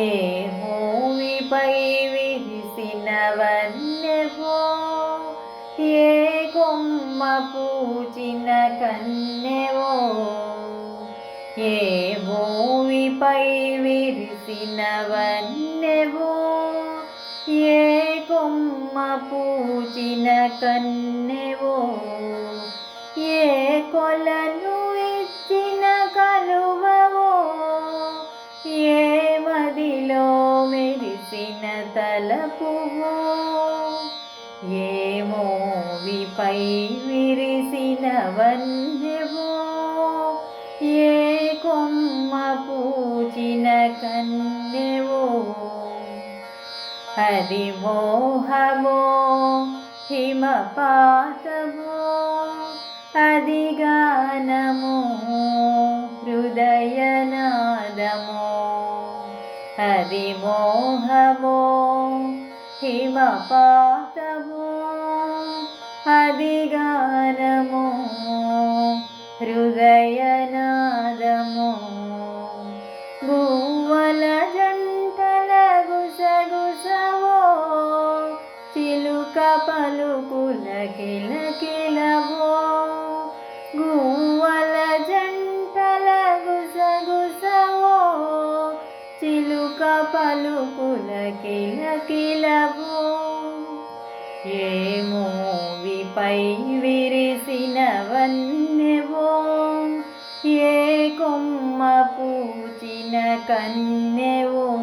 ఏ మూవిపై విరిసిన వన్నెవో ఏ కొమ్మ పూచిన కన్నెవో? ఏ భూమిపై విరిసినవన్నెవో? ఏ కొమ్మ పూచిన కన్నెవో? ఏ కొలను ఇచ్చిన కలువవో? ఏ మదిలో మెరిసిన తలపువో? ఏమో విపై విరిసిన వన్యవో ఏ కొమ్మ పూచిన కన్నెవో అది మోహమో హిమపాతమో అది గానమో హృదయనాదమో. అది మోహమో హిమపా అది అధిగానము హృదయనాదము. భూవల జంటల గుసగుసవో చిలుక పలుకుల కిలకిలవో గువ్వల జంటల గుసగుసవో చిలుక పలుకుల కిలకిలవో ఏమో విపై విరిసినవన్నెవో ఏ కొమ్మ పూచిన కన్నెవో.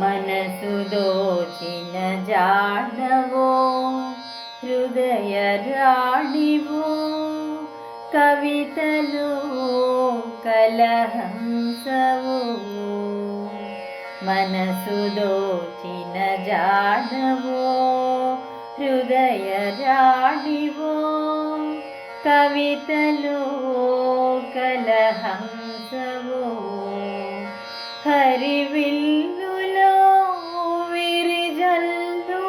మనసు దోచిన జాడవో హృదయ రాణివో. కవితలు కలహంసవో. మనసు దోచిన జాడవో హృదయ జాడివో కవితలు కలహంసవో హరివిల్లులో విరిజల్లువో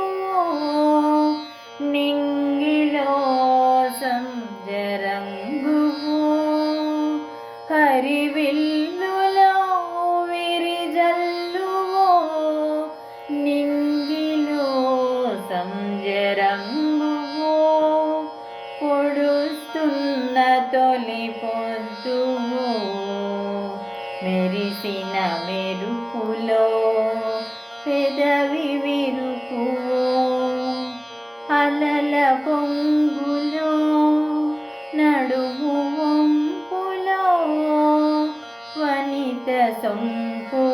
నింగిలో సంజర పొడుస్తున్న తొలి పొద్దువో మెరిసిన మెరుపులో పెదవి విరుపు అలల పొంగులో నడుము వంపులో. వనిత సొంపు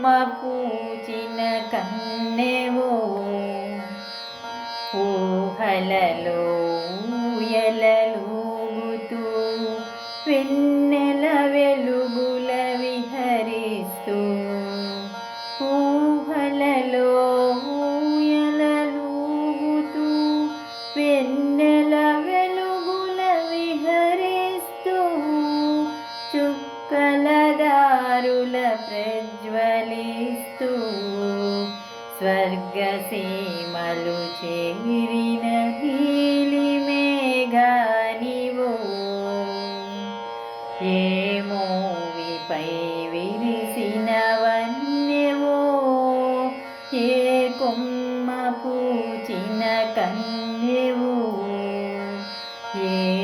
కొమ్మ పూచిన కన్నెవో? ఊహలలో ఊయలలో స్వర్గసీమలు చేరిన నీలి మేఘానివో. ఏ మోవిపై విరిసిన వన్యవో ఏ కొమ్మ పూచిన కన్యవో. ఏ